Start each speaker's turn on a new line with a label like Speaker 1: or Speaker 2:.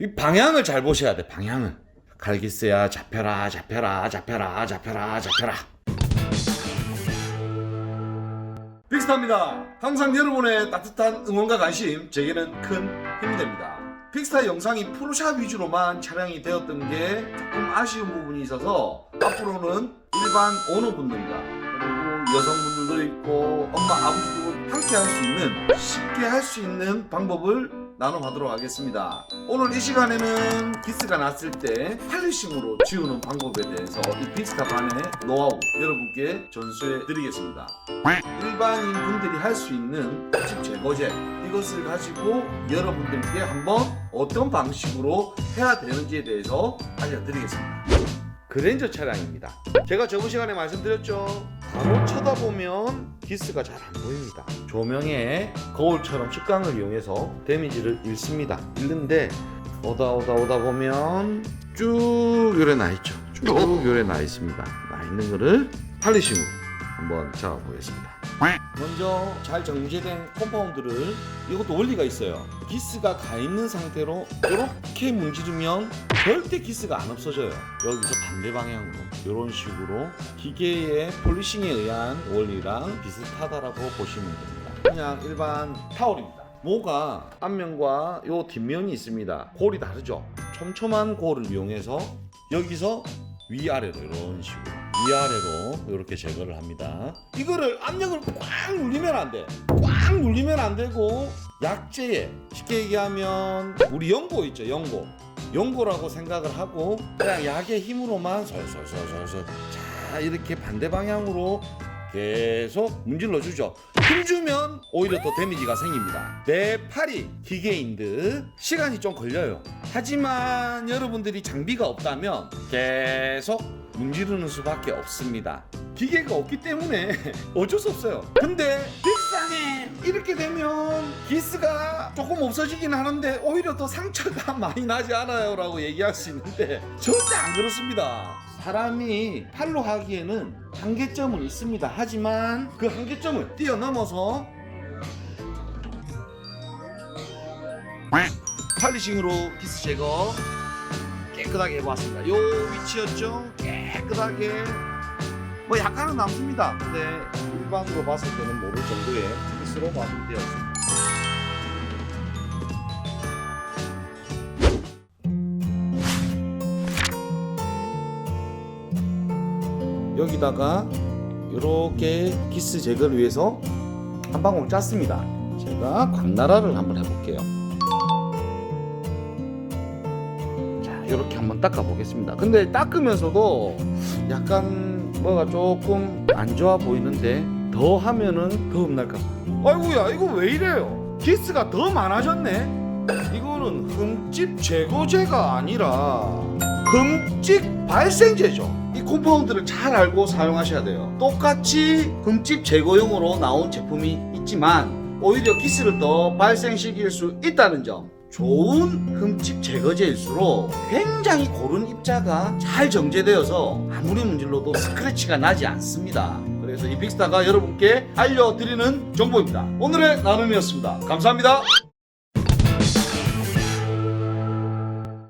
Speaker 1: 이 방향을 잘 보셔야 돼. 방향을. 갈기스야 잡혀라 잡혀라 잡혀라 잡혀라 잡혀라. 빅스타입니다. 항상 여러분의 따뜻한 응원과 관심 제게는 큰 힘이 됩니다. 빅스타 영상이 프로샵 위주로만 촬영이 되었던 게 조금 아쉬운 부분이 있어서 앞으로는 일반 오너분들과 그리고 여성분들도 있고 엄마 아버지도 함께 할 수 있는 쉽게 할 수 있는 방법을 나눔하도록 하겠습니다. 오늘 이 시간에는 기스가 났을 때 팔리싱으로 지우는 방법에 대해서 이 빅스타 반의 노하우 여러분께 전수해 드리겠습니다. 일반인 분들이 할 수 있는 집 제거제 이것을 가지고 여러분들께 한번 어떤 방식으로 해야 되는지에 대해서 알려드리겠습니다. 그랜저 차량입니다. 제가 저번 시간에 말씀드렸죠. 바로 쳐다보면 기스가 잘 안 보입니다. 조명에 거울처럼 측광을 이용해서 데미지를 잃습니다. 잃는데 오다 오다 오다 보면 쭉 요래 나 있죠. 쭉 요래 나 있습니다. 나 있는 거를 팔리싱으로 한번 잡아 보겠습니다. 먼저 잘 정제된 컴파운드를 이것도 원리가 있어요. 기스가 가 있는 상태로 이렇게 문지르면 절대 기스가 안 없어져요. 여기서 반대 방향으로 이런 식으로 기계의 폴리싱에 의한 원리랑 비슷하다라고 보시면 됩니다. 그냥 일반 타올입니다. 모가 앞면과 요 뒷면이 있습니다. 골이 다르죠. 촘촘한 골을 이용해서 여기서 위아래로 이런 식으로 위아래로 이렇게 제거를 합니다. 이거를 압력을 꽉 눌리면 안 돼. 꽉 눌리면 안 되고 약재에 쉽게 얘기하면 우리 연고 있죠 연고 연고라고 생각을 하고 그냥 약의 힘으로만 솔솔솔솔솔 자 이렇게 반대 방향으로 계속 문질러 주죠. 힘 주면 오히려 더 데미지가 생깁니다. 내 팔이 기계인 듯 시간이 좀 걸려요. 하지만 여러분들이 장비가 없다면 계속 문지르는 수밖에 없습니다. 기계가 없기 때문에 어쩔 수 없어요. 근데 빅상에 이렇게 되면 기스가 조금 없어지긴 하는데 오히려 더 상처가 많이 나지 않아요 라고 얘기할 수 있는데 절대 안 그렇습니다. 사람이 팔로 하기에는 한계점은 있습니다. 하지만 그 한계점을 뛰어넘어서 팔리싱으로 기스 제거 깨끗하게 해보았습니다. 요 위치였죠? 깨끗하게 뭐 약간은 남습니다. 근데 일반으로 봤을 때는 모를 정도의 기스로 마무리되었습니다. 여기다가 이렇게 기스 제거를 위해서 한 방울 짰습니다. 제가 광나라를 한번 해볼게요. 이렇게 한번 닦아 보겠습니다. 근데 닦으면서도 약간 뭐가 조금 안 좋아 보이는데 더 하면은 더 험날까 봐. 아이고야, 이거 왜 이래요? 기스가 더 많아졌네. 이거는 흠집 제거제가 아니라 흠집 발생제죠. 이 콤파운드를 잘 알고 사용하셔야 돼요. 똑같이 흠집 제거용으로 나온 제품이 있지만 오히려 기스를 더 발생시킬 수 있다는 점. 좋은 흠집 제거제일수록 굉장히 고른 입자가 잘 정제되어서 아무리 문질러도 스크래치가 나지 않습니다. 그래서 이 빅스타가 여러분께 알려드리는 정보입니다. 오늘의 나눔이었습니다. 감사합니다.